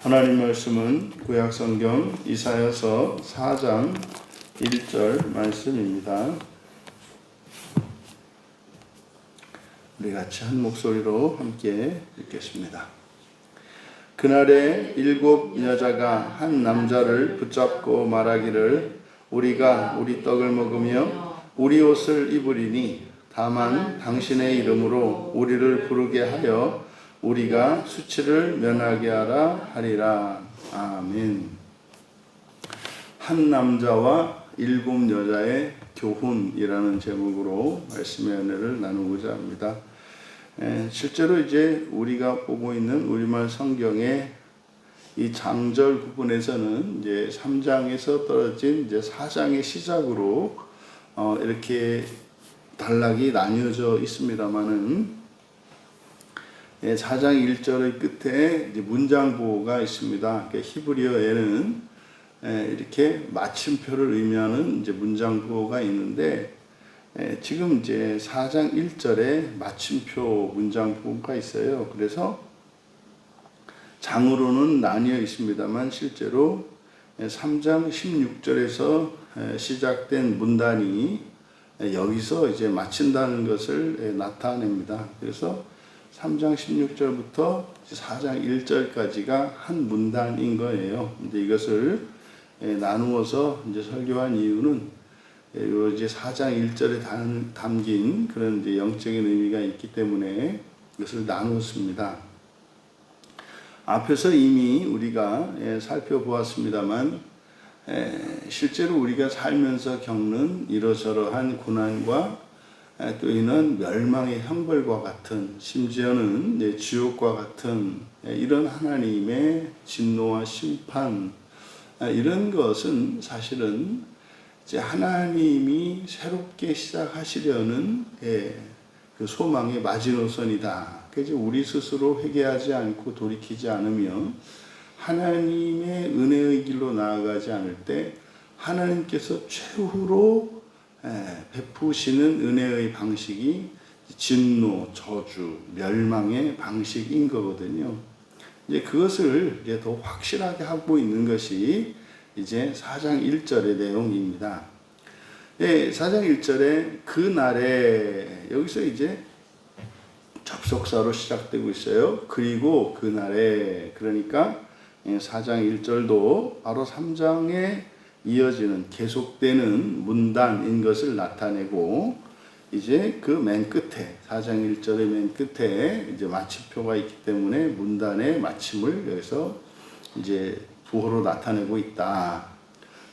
하나님 말씀은 구약 성경 이사야서 4장 1절 말씀입니다. 우리 같이 한 목소리로 함께 읽겠습니다. 그날에 일곱 여자가 한 남자를 붙잡고 말하기를 우리가 우리 떡을 먹으며 우리 옷을 입으리니 다만 당신의 이름으로 우리를 부르게 하여 우리가 수치를 면하게 하라 하리라. 아멘. 한 남자와 일곱 여자의 교훈이라는 제목으로 말씀의 은혜를 나누고자 합니다. 에, 실제로 이제 우리가 보고 있는 우리말 성경의 이 장절 부분에서는 이제 3장에서 떨어진 이제 4장의 시작으로 어, 이렇게 단락이 나뉘어져 있습니다만은 예, 4장 1절의 끝에 문장 보호가 있습니다. 그러니까 히브리어에는 예, 이렇게 마침표를 의미하는 이제 문장 보호가 있는데 예, 지금 이제 4장 1절에 마침표 문장 보호가 있어요. 그래서 장으로는 나뉘어 있습니다만 실제로 3장 16절에서 시작된 문단이 여기서 이제 마친다는 것을 나타냅니다. 그래서 3장 16절부터 4장 1절까지가 한 문단인 거예요. 근데 이것을 나누어서 이제 설교한 이유는 이제 4장 1절에 담긴 그런 이제 영적인 의미가 있기 때문에 이것을 나누었습니다. 앞에서 이미 우리가 살펴보았습니다만 실제로 우리가 살면서 겪는 이러저러한 고난과 또 이는 멸망의 형벌과 같은 심지어는 지옥과 같은 이런 하나님의 진노와 심판 이런 것은 사실은 하나님이 새롭게 시작하시려는 그 소망의 마지노선이다. 그래서 우리 스스로 회개하지 않고 돌이키지 않으면 하나님의 은혜의 길로 나아가지 않을 때 하나님께서 최후로 베푸시는 은혜의 방식이 진노, 저주, 멸망의 방식인 거거든요. 이제 그것을 이제 더 확실하게 하고 있는 것이 이제 4장 1절의 내용입니다. 예, 4장 1절에 그 날에 여기서 이제 접속사로 시작되고 있어요. 그리고 그 날에 그러니까 4장 1절도 바로 3장에 이어지는 계속되는 문단인 것을 나타내고 이제 그 맨 끝에 4장 1절의 맨 끝에 이제 마침표가 있기 때문에 문단의 마침을 여기서 이제 부호로 나타내고 있다.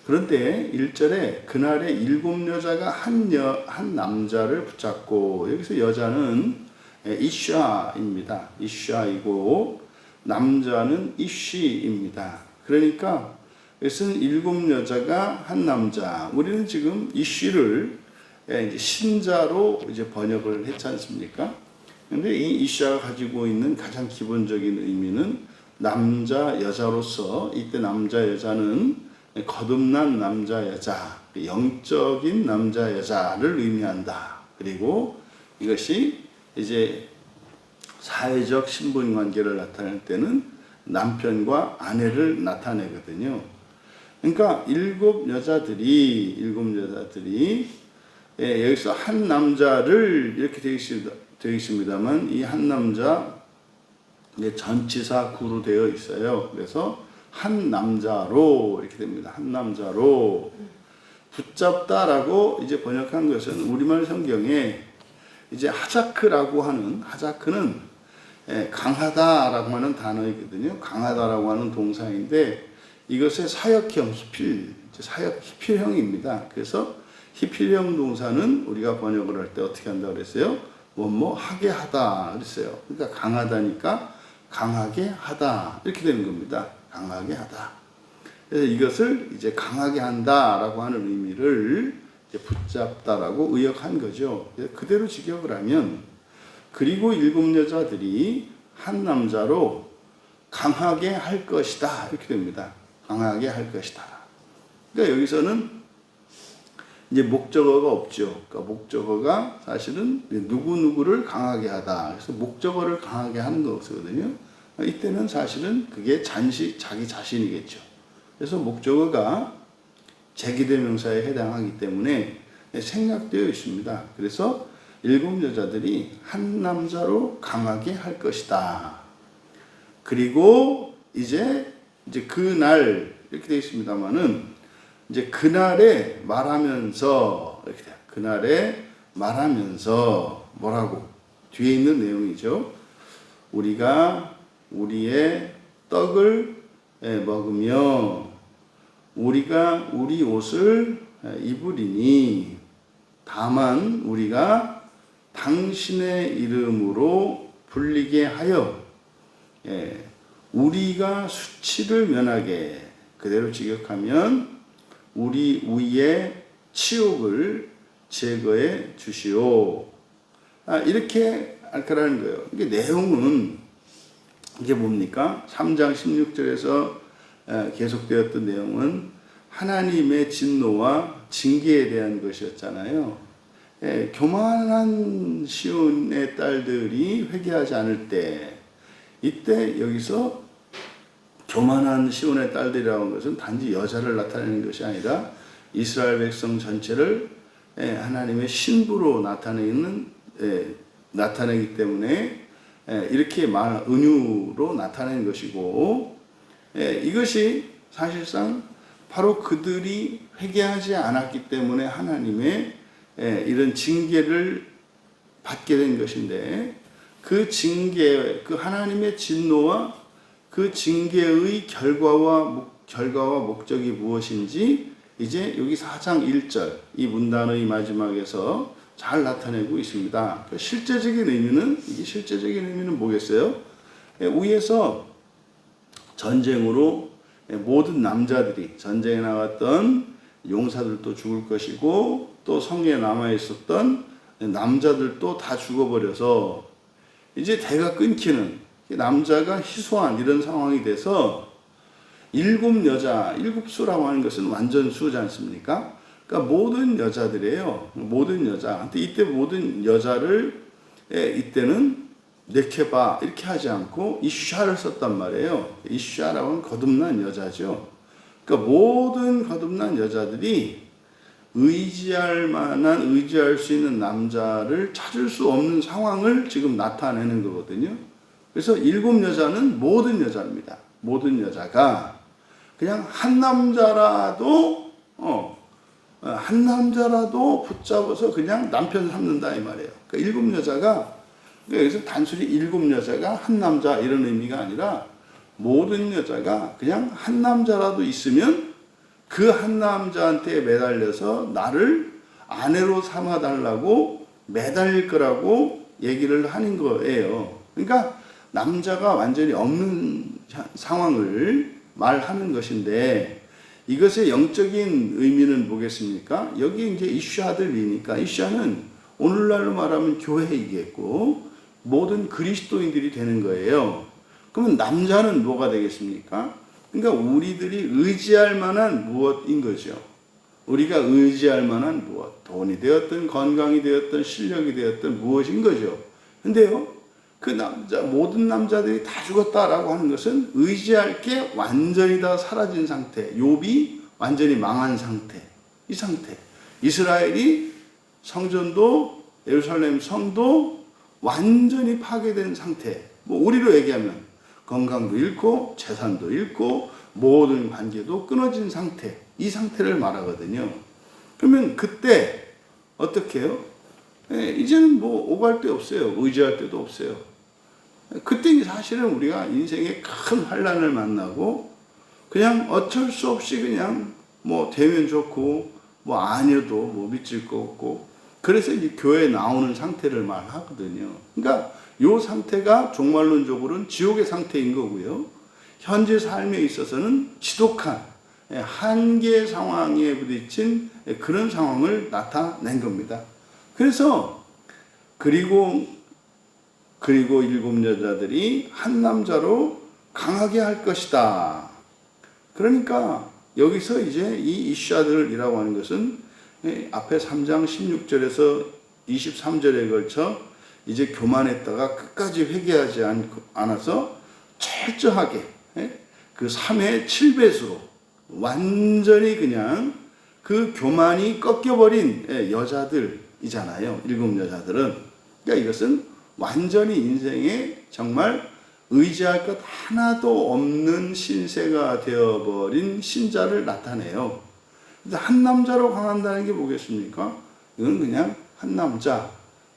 그런데 1절에 그날에 일곱 여자가 한, 여, 한 남자를 붙잡고 여기서 여자는 이샤입니다. 이샤이고 남자는 이쉬입니다. 그러니까 이것은 일곱 여자가 한 남자. 우리는 지금 이 쉬를 이제 신자로 이제 번역을 했지 않습니까? 근데 이 이샤가 가지고 있는 가장 기본적인 의미는 남자 여자로서 이때 남자 여자는 거듭난 남자 여자, 영적인 남자 여자를 의미한다. 그리고 이것이 이제 사회적 신분 관계를 나타낼 때는 남편과 아내를 나타내거든요. 그러니까 일곱 여자들이 일곱 여자들이 예, 여기서 한 남자를 이렇게 되어 있습니다. 만 이 한 남자 전치사 구로 되어 있어요. 그래서 한 남자로 이렇게 됩니다. 한 남자로 붙잡다라고 이제 번역한 것은 우리말 성경에 이제 하자크라고 하는 하자크는 예, 강하다라고 하는 단어이거든요. 강하다라고 하는 동사인데 이것의 사역형 히필 사역 히필형입니다. 그래서 히필형 동사는 우리가 번역을 할 때 어떻게 한다 그랬어요? 뭐뭐 하게 하다 그랬어요. 그러니까 강하다니까 강하게 하다 이렇게 되는 겁니다. 강하게 하다. 그래서 이것을 이제 강하게 한다라고 하는 의미를 붙잡다라고 의역한 거죠. 그대로 직역을 하면 그리고 일곱 여자들이 한 남자로 강하게 할 것이다 이렇게 됩니다. 강하게 할 것이다. 그러니까 여기서는 이제 목적어가 없죠. 그러니까 목적어가 사실은 누구 누구를 강하게 하다. 그래서 목적어를 강하게 하는 거거든요. 이때는 사실은 그게 잔시 자기 자신이겠죠. 그래서 목적어가 제기대명사에 해당하기 때문에 생략되어 있습니다. 그래서 일곱 여자들이 한 남자로 강하게 할 것이다. 그리고 이제 이제 그날 이렇게 되어 있습니다만은 이제 그날에 말하면서 이렇게 돼요. 그날에 말하면서 뭐라고 뒤에 있는 내용이죠. 우리가 우리의 떡을 예, 먹으며 우리가 우리 옷을 예, 입으리니 다만 우리가 당신의 이름으로 불리게 하여 예, 우리가 수치를 면하게 그대로 직역하면 우리 위에 치욕을 제거해 주시오. 아, 이렇게 할 거라는 거예요. 이게 내용은 이게 뭡니까? 3장 16절에서 계속되었던 내용은 하나님의 진노와 징계에 대한 것이었잖아요. 예, 교만한 시온의 딸들이 회개하지 않을 때 이때 여기서 교만한 시온의 딸들이라고 하는 것은 단지 여자를 나타내는 것이 아니라 이스라엘 백성 전체를 예, 하나님의 신부로 나타내는 예, 나타내기 때문에 예, 이렇게 말 은유로 나타낸 것이고 이것이 사실상 바로 그들이 회개하지 않았기 때문에 하나님의 이런 징계를 받게 된 것인데 그 징계 그 하나님의 진노와 그 징계의 결과와 결과와 목적이 무엇인지 이제 여기 4장 1절 이 문단의 마지막에서 잘 나타내고 있습니다. 그 실제적인 의미는 이게 실제적인 의미는 뭐겠어요? 예, 위에서 전쟁으로 예, 모든 남자들이 전쟁에 나갔던 용사들도 죽을 것이고 또 성에 남아 있었던 남자들도 다 죽어버려서 이제 대가 끊기는 남자가 희소한 이런 상황이 돼서 일곱 여자, 일곱 수라고 하는 것은 완전 수지 않습니까? 그러니까 모든 여자들이에요. 모든 여자. 근데 이때 모든 여자를 예, 이때는 네케바 이렇게 하지 않고 이샤를 썼단 말이에요. 이샤라고 하면 거듭난 여자죠. 그러니까 모든 거듭난 여자들이 의지할 만한 의지할 수 있는 남자를 찾을 수 없는 상황을 지금 나타내는 거거든요. 그래서 일곱 여자는 모든 여자입니다. 모든 여자가 그냥 한 남자라도 어, 한 남자라도 붙잡아서 그냥 남편 삼는다 이 말이에요. 그러니까 일곱 여자가 그러니까 여기서 단순히 일곱 여자가 한 남자 이런 의미가 아니라 모든 여자가 그냥 한 남자라도 있으면 그 한 남자한테 매달려서 나를 아내로 삼아 달라고 매달릴 거라고 얘기를 하는 거예요. 그러니까 남자가 완전히 없는 상황을 말하는 것인데 이것의 영적인 의미는 뭐겠습니까? 여기 이제 이슈아들이니까 이슈아는 오늘날로 말하면 교회이겠고 모든 그리스도인들이 되는 거예요. 그러면 남자는 뭐가 되겠습니까? 그러니까 우리들이 의지할 만한 무엇인 거죠. 우리가 의지할 만한 무엇, 돈이 되었든 건강이 되었든 실력이 되었든 무엇인 거죠. 근데요, 그 남자, 모든 남자들이 다 죽었다라고 하는 것은 의지할 게 완전히 다 사라진 상태. 욥이 완전히 망한 상태. 이 상태. 이스라엘이 성전도 예루살렘 성도 완전히 파괴된 상태. 뭐 우리로 얘기하면 건강도 잃고 재산도 잃고 모든 관계도 끊어진 상태. 이 상태를 말하거든요. 그러면 그때 어떻게 해요? 예, 이제는 뭐 오갈 데 없어요. 의지할 데도 없어요. 그때 사실은 우리가 인생의 큰 환란을 만나고 그냥 어쩔 수 없이 그냥 뭐 되면 좋고 뭐 아니어도 뭐 믿질 거 없고 그래서 이제 교회에 나오는 상태를 말하거든요. 그러니까 요 상태가 종말론적으로는 지옥의 상태인 거고요. 현재 삶에 있어서는 지독한 예, 한계 상황에 부딪힌 그런 상황을 나타낸 겁니다. 그래서 그리고 그리고 일곱 여자들이 한 남자로 강하게 할 것이다. 그러니까 여기서 이제 이 이샤들이라고 하는 것은 앞에 3장 16절에서 23절에 걸쳐 이제 교만했다가 끝까지 회개하지 않아서 철저하게 예? 그 3의 7배수로 완전히 그냥 그 교만이 꺾여버린 예, 여자들 이잖아요. 일곱 여자들은. 그러니까 이것은 완전히 인생에 정말 의지할 것 하나도 없는 신세가 되어버린 신자를 나타내요. 한 남자로 강한다는 게 뭐겠습니까? 이건 그냥 한 남자.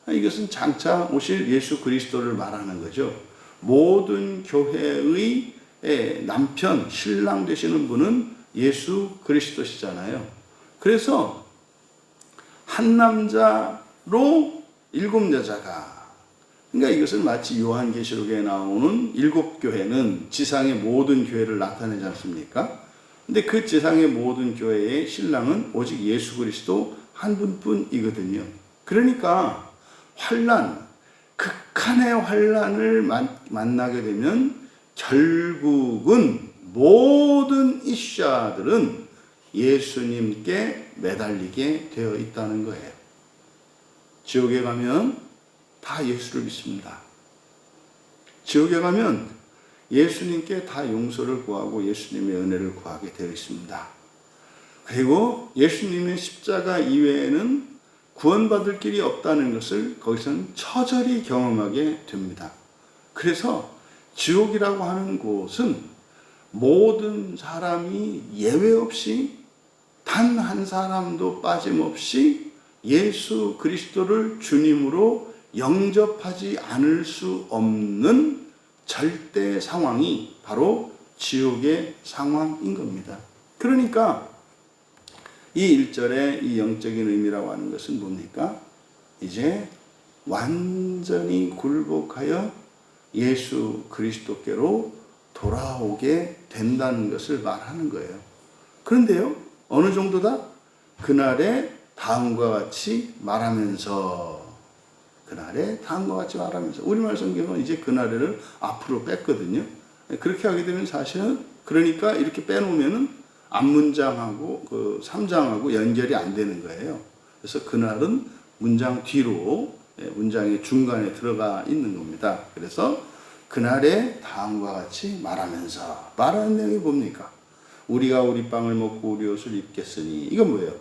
이것은 장차 오실 예수 그리스도를 말하는 거죠. 모든 교회의 예, 남편, 신랑 되시는 분은 예수 그리스도시잖아요. 그래서 한 남자로 일곱 여자가 그러니까 이것은 마치 요한계시록에 나오는 일곱 교회는 지상의 모든 교회를 나타내지 않습니까? 근데 그 지상의 모든 교회의 신랑은 오직 예수 그리스도 한 분뿐이거든요. 그러니까 환란, 극한의 환란을 만나게 되면 결국은 모든 이샤들은 예수님께 매달리게 되어 있다는 거예요. 지옥에 가면 다 예수를 믿습니다. 지옥에 가면 예수님께 다 용서를 구하고 예수님의 은혜를 구하게 되어 있습니다. 그리고 예수님의 십자가 이외에는 구원받을 길이 없다는 것을 거기서는 처절히 경험하게 됩니다. 그래서 지옥이라고 하는 곳은 모든 사람이 예외 없이 단 한 사람도 빠짐없이 예수 그리스도를 주님으로 영접하지 않을 수 없는 절대 상황이 바로 지옥의 상황인 겁니다. 그러니까 이 1절의 이 영적인 의미라고 하는 것은 뭡니까? 이제 완전히 굴복하여 예수 그리스도께로 돌아오게 된다는 것을 말하는 거예요. 그런데요, 어느 정도다? 그날에 다음과 같이 말하면서 그날에 다음과 같이 말하면서 우리말 성경은 이제 그날을 앞으로 뺐거든요. 그렇게 하게 되면 사실은 그러니까 이렇게 빼놓으면은 앞문장하고 그 3장하고 연결이 안 되는 거예요. 그래서 그날은 문장 뒤로 예, 문장의 중간에 들어가 있는 겁니다. 그래서 그날에 다음과 같이 말하면서 말하는 내용이 뭡니까? 우리가 우리 빵을 먹고 우리 옷을 입겠으니 이건 뭐예요?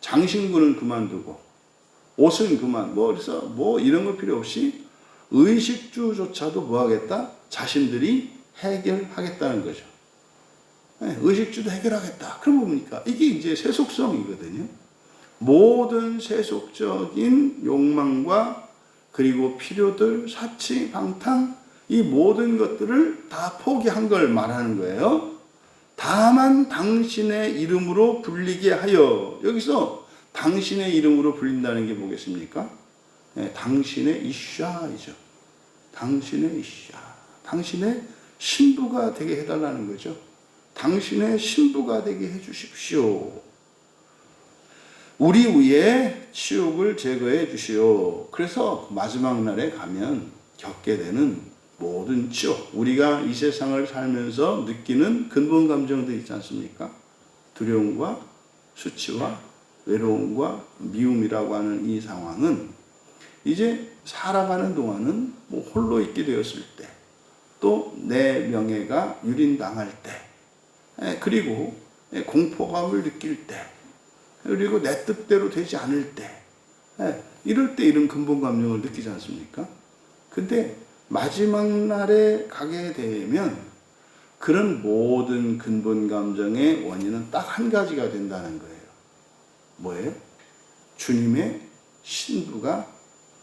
장신구는 그만두고 옷은 그만 뭐 그래서 뭐 이런 거 필요 없이 의식주조차도 뭐 하겠다? 자신들이 해결하겠다는 거죠. 네, 의식주도 해결하겠다. 그럼 뭡니까? 이게 이제 세속성이거든요. 모든 세속적인 욕망과 그리고 필요들, 사치, 방탕, 이 모든 것들을 다 포기한 걸 말하는 거예요. 다만 당신의 이름으로 불리게 하여 여기서 당신의 이름으로 불린다는 게 뭐겠습니까? 네, 당신의 이샤이죠. 당신의 이샤. 당신의 신부가 되게 해달라는 거죠. 당신의 신부가 되게 해주십시오. 우리 위에 치욕을 제거해 주시오. 그래서 마지막 날에 가면 겪게 되는 모든 치욕, 우리가 이 세상을 살면서 느끼는 근본 감정들 있지 않습니까? 두려움과 수치와 외로움과 미움이라고 하는 이 상황은 이제 살아가는 동안은 뭐 홀로 있게 되었을 때, 또 내 명예가 유린당할 때, 예, 그리고 예, 공포감을 느낄 때, 그리고 내 뜻대로 되지 않을 때, 예, 이럴 때 이런 근본 감정을 느끼지 않습니까? 근데 마지막 날에 가게 되면 그런 모든 근본 감정의 원인은 딱 한 가지가 된다는 거예요. 뭐예요? 주님의 신부가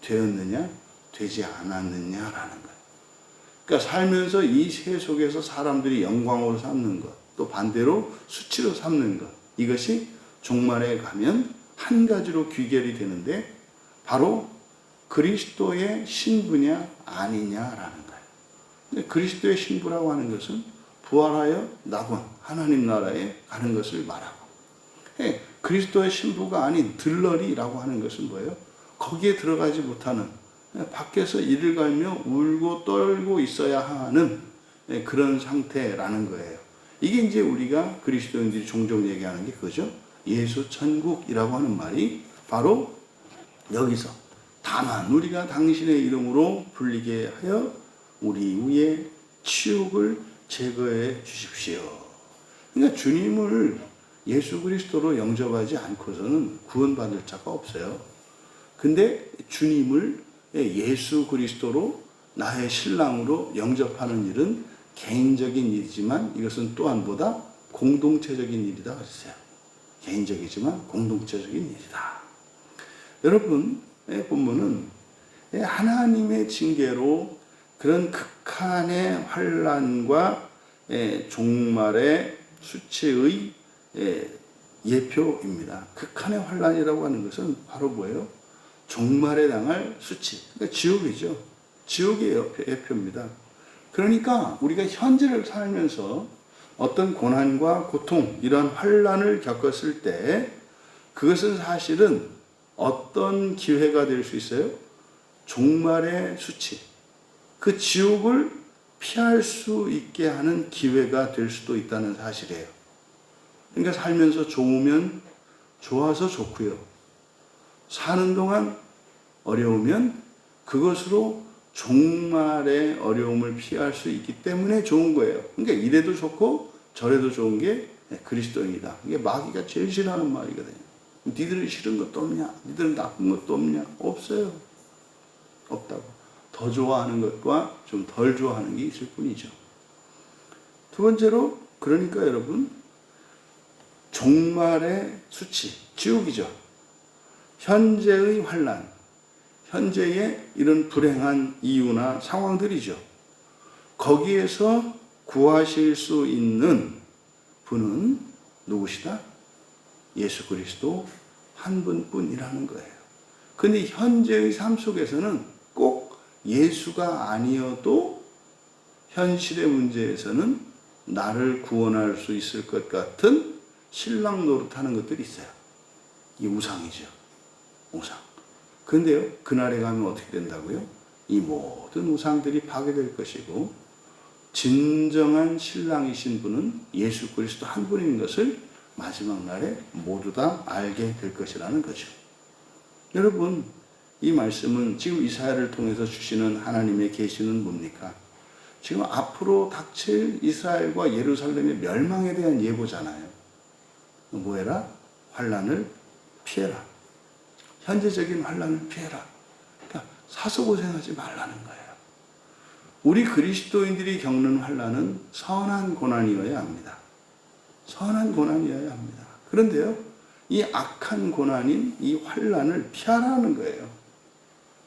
되었느냐, 되지 않았느냐라는 거예요. 그러니까 살면서 이 세 속에서 사람들이 영광으로 삼는 것, 또 반대로 수치로 삼는 것, 이것이 종말에 가면 한 가지로 귀결이 되는데, 바로 그리스도의 신부냐, 아니냐라는 거예요. 그리스도의 신부라고 하는 것은 부활하여 낙원, 하나님 나라에 가는 것을 말하고, 예, 그리스도의 신부가 아닌 들러리라고 하는 것은 뭐예요? 거기에 들어가지 못하는 밖에서 이를 갈며 울고 떨고 있어야 하는 그런 상태라는 거예요. 이게 이제 우리가 그리스도인들이 종종 얘기하는 게 그죠? 예수 천국이라고 하는 말이 바로 여기서 다만 우리가 당신의 이름으로 불리게 하여 우리 위에 치욕을 제거해 주십시오. 그러니까 주님을 예수 그리스도로 영접하지 않고서는 구원받을 자가 없어요. 근데 주님을 예수 그리스도로 나의 신랑으로 영접하는 일은 개인적인 일이지만 이것은 또한 보다 공동체적인 일이다 그랬어요. 개인적이지만 공동체적인 일이다. 여러분 의 본문은 하나님의 징계로 그런 극한의 환란과 종말의 수치의 예표입니다. 극한의 환란이라고 하는 것은 바로 뭐예요? 종말에 당할 수치. 그러니까 지옥이죠. 지옥의 예표입니다. 그러니까 우리가 현재를 살면서 어떤 고난과 고통, 이런 환란을 겪었을 때 그것은 사실은 어떤 기회가 될 수 있어요? 종말의 수치. 그 지옥을 피할 수 있게 하는 기회가 될 수도 있다는 사실이에요. 그러니까 살면서 좋으면 좋아서 좋고요. 사는 동안 어려우면 그것으로 종말의 어려움을 피할 수 있기 때문에 좋은 거예요. 그러니까 이래도 좋고 저래도 좋은 게 그리스도인이다. 이게 마귀가 제일 싫어하는 말이거든요. 니들은 싫은 것도 없냐? 니들은 나쁜 것도 없냐? 없어요. 없다고. 더 좋아하는 것과 좀 덜 좋아하는 게 있을 뿐이죠. 두 번째로, 그러니까 여러분, 종말의 수치, 지옥이죠. 현재의 환란, 현재의 이런 불행한 이유나 상황들이죠. 거기에서 구하실 수 있는 분은 누구시다? 예수 그리스도 한 분뿐이라는 거예요. 근데 현재의 삶 속에서는 꼭 예수가 아니어도 현실의 문제에서는 나를 구원할 수 있을 것 같은 신랑 노릇하는 것들이 있어요. 이 우상이죠. 우상. 근데요, 그날에 가면 어떻게 된다고요? 이 모든 우상들이 파괴될 것이고, 진정한 신랑이신 분은 예수 그리스도 한 분인 것을 마지막 날에 모두 다 알게 될 것이라는 거죠. 여러분, 이 말씀은 지금 이사야를 통해서 주시는 하나님의 계시는 뭡니까? 지금 앞으로 닥칠 이스라엘과 예루살렘의 멸망에 대한 예보잖아요. 뭐해라? 환란을 피해라. 현재적인 환란을 피해라. 그러니까 사서 고생하지 말라는 거예요. 우리 그리스도인들이 겪는 환란은 선한 고난이어야 합니다. 선한 고난이어야 합니다. 그런데요, 이 악한 고난인 이 환란을 피하라는 거예요.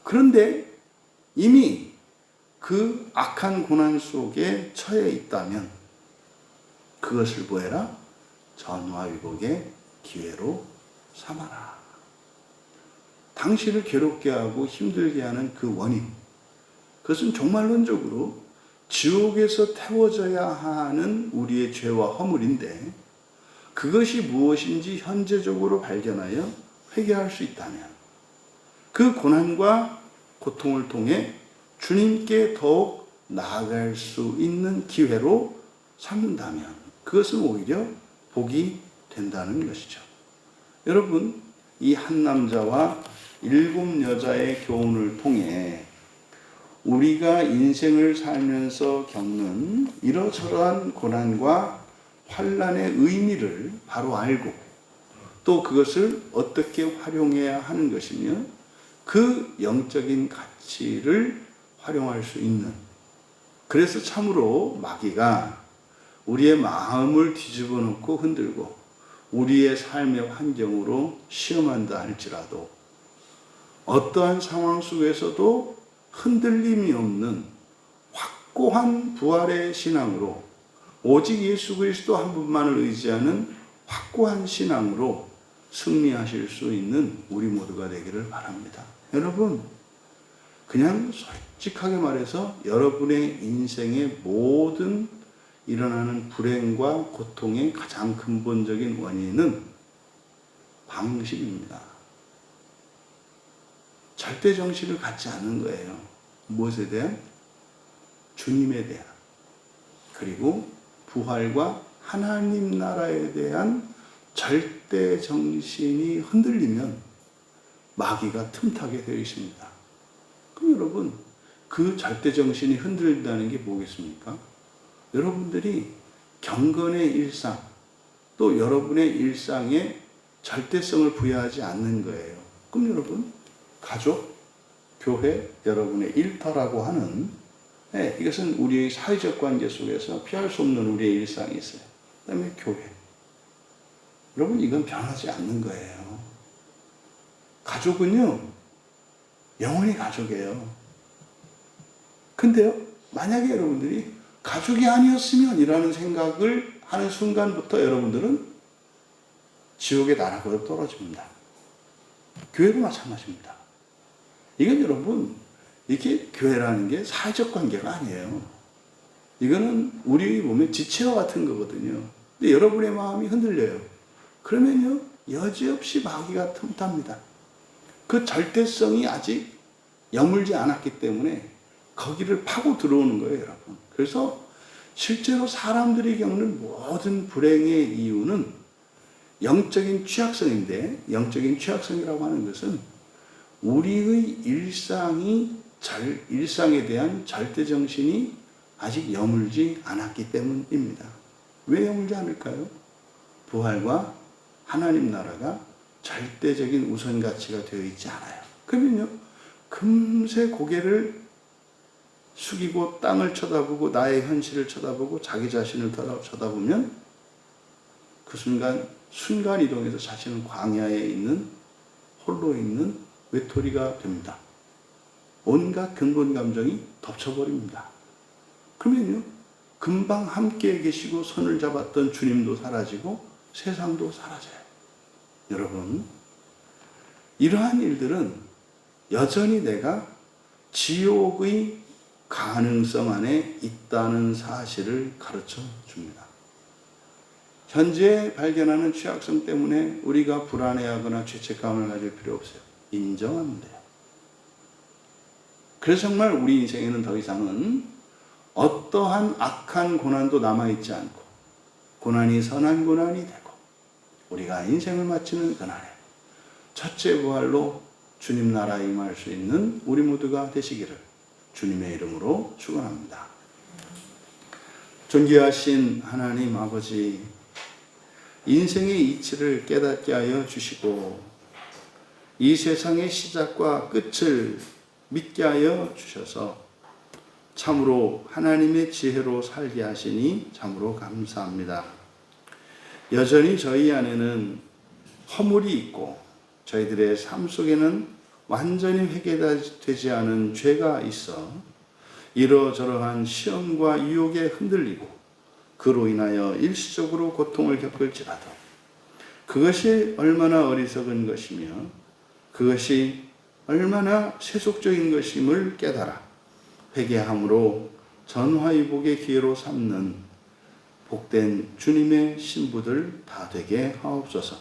그런데 이미 그 악한 고난 속에 처해 있다면 그것을 뭐해라? 전화위복의 기회로 삼아라. 당신을 괴롭게 하고 힘들게 하는 그 원인. 그것은 종말론적으로 지옥에서 태워져야 하는 우리의 죄와 허물인데 그것이 무엇인지 현재적으로 발견하여 회개할 수 있다면 그 고난과 고통을 통해 주님께 더욱 나아갈 수 있는 기회로 삼는다면 그것은 오히려 복이 된다는 것이죠. 여러분, 이 한 남자와 일곱 여자의 교훈을 통해 우리가 인생을 살면서 겪는 이러저러한 고난과 환란의 의미를 바로 알고 또 그것을 어떻게 활용해야 하는 것이며 그 영적인 가치를 활용할 수 있는. 그래서 참으로 마귀가 우리의 마음을 뒤집어 놓고 흔들고 우리의 삶의 환경으로 시험한다 할지라도 어떠한 상황 속에서도 흔들림이 없는 확고한 부활의 신앙으로 오직 예수 그리스도 한 분만을 의지하는 확고한 신앙으로 승리하실 수 있는 우리 모두가 되기를 바랍니다. 여러분, 그냥 솔직하게 말해서 여러분의 인생의 모든 일어나는 불행과 고통의 가장 근본적인 원인은 방식입니다. 절대 정신을 갖지 않는 거예요. 무엇에 대한? 주님에 대한. 그리고 부활과 하나님 나라에 대한 절대 정신이 흔들리면 마귀가 틈타게 되어 있습니다. 그럼 여러분, 그 절대 정신이 흔들린다는 게 뭐겠습니까? 여러분들이 경건의 일상, 또 여러분의 일상에 절대성을 부여하지 않는 거예요. 그럼 여러분, 가족, 교회, 여러분의 일터라고 하는 네, 이것은 우리의 사회적 관계 속에서 피할 수 없는 우리의 일상이 있어요. 그 다음에 교회. 여러분, 이건 변하지 않는 거예요. 가족은요, 영원히 가족이에요. 근데요, 만약에 여러분들이 가족이 아니었으면 이라는 생각을 하는 순간부터 여러분들은 지옥의 나라로 떨어집니다. 교회도 마찬가지입니다. 이건 여러분, 이게 교회라는 게 사회적 관계가 아니에요. 이거는 우리 몸의 지체와 같은 거거든요. 근데 여러분의 마음이 흔들려요. 그러면요, 여지없이 마귀가 틈탑니다. 그 절대성이 아직 여물지 않았기 때문에 거기를 파고 들어오는 거예요, 여러분. 그래서 실제로 사람들이 겪는 모든 불행의 이유는 영적인 취약성인데, 영적인 취약성이라고 하는 것은 우리의 일상이 절, 일상에 대한 절대 정신이 아직 여물지 않았기 때문입니다. 왜 여물지 않을까요? 부활과 하나님 나라가 절대적인 우선 가치가 되어 있지 않아요. 그러면요, 금세 고개를 숙이고 땅을 쳐다보고 나의 현실을 쳐다보고 자기 자신을 쳐다보면 그 순간 순간 이동해서 자신은 광야에 있는 홀로 있는 외톨이가 됩니다. 온갖 근본 감정이 덮쳐버립니다. 그러면요, 금방 함께 계시고 손을 잡았던 주님도 사라지고 세상도 사라져요. 여러분, 이러한 일들은 여전히 내가 지옥의 가능성 안에 있다는 사실을 가르쳐 줍니다. 현재 발견하는 취약성 때문에 우리가 불안해하거나 죄책감을 가질 필요 없어요. 인정하면 돼요. 그래서 정말 우리 인생에는 더 이상은 어떠한 악한 고난도 남아있지 않고 고난이 선한 고난이 되고 우리가 인생을 마치는 그날에 첫째 부활로 주님 나라에 임할 수 있는 우리 모두가 되시기를 주님의 이름으로 축원합니다. 존귀하신 하나님 아버지 인생의 이치를 깨닫게 하여 주시고 이 세상의 시작과 끝을 믿게 하여 주셔서 참으로 하나님의 지혜로 살게 하시니 참으로 감사합니다. 여전히 저희 안에는 허물이 있고 저희들의 삶 속에는 완전히 회개되지 않은 죄가 있어 이러저러한 시험과 유혹에 흔들리고 그로 인하여 일시적으로 고통을 겪을지라도 그것이 얼마나 어리석은 것이며 그것이 얼마나 세속적인 것임을 깨달아 회개함으로 전화위복의 기회로 삼는 복된 주님의 신부들 다 되게 하옵소서.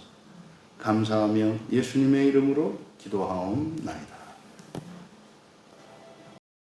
감사하며 예수님의 이름으로 기도하옵나이다.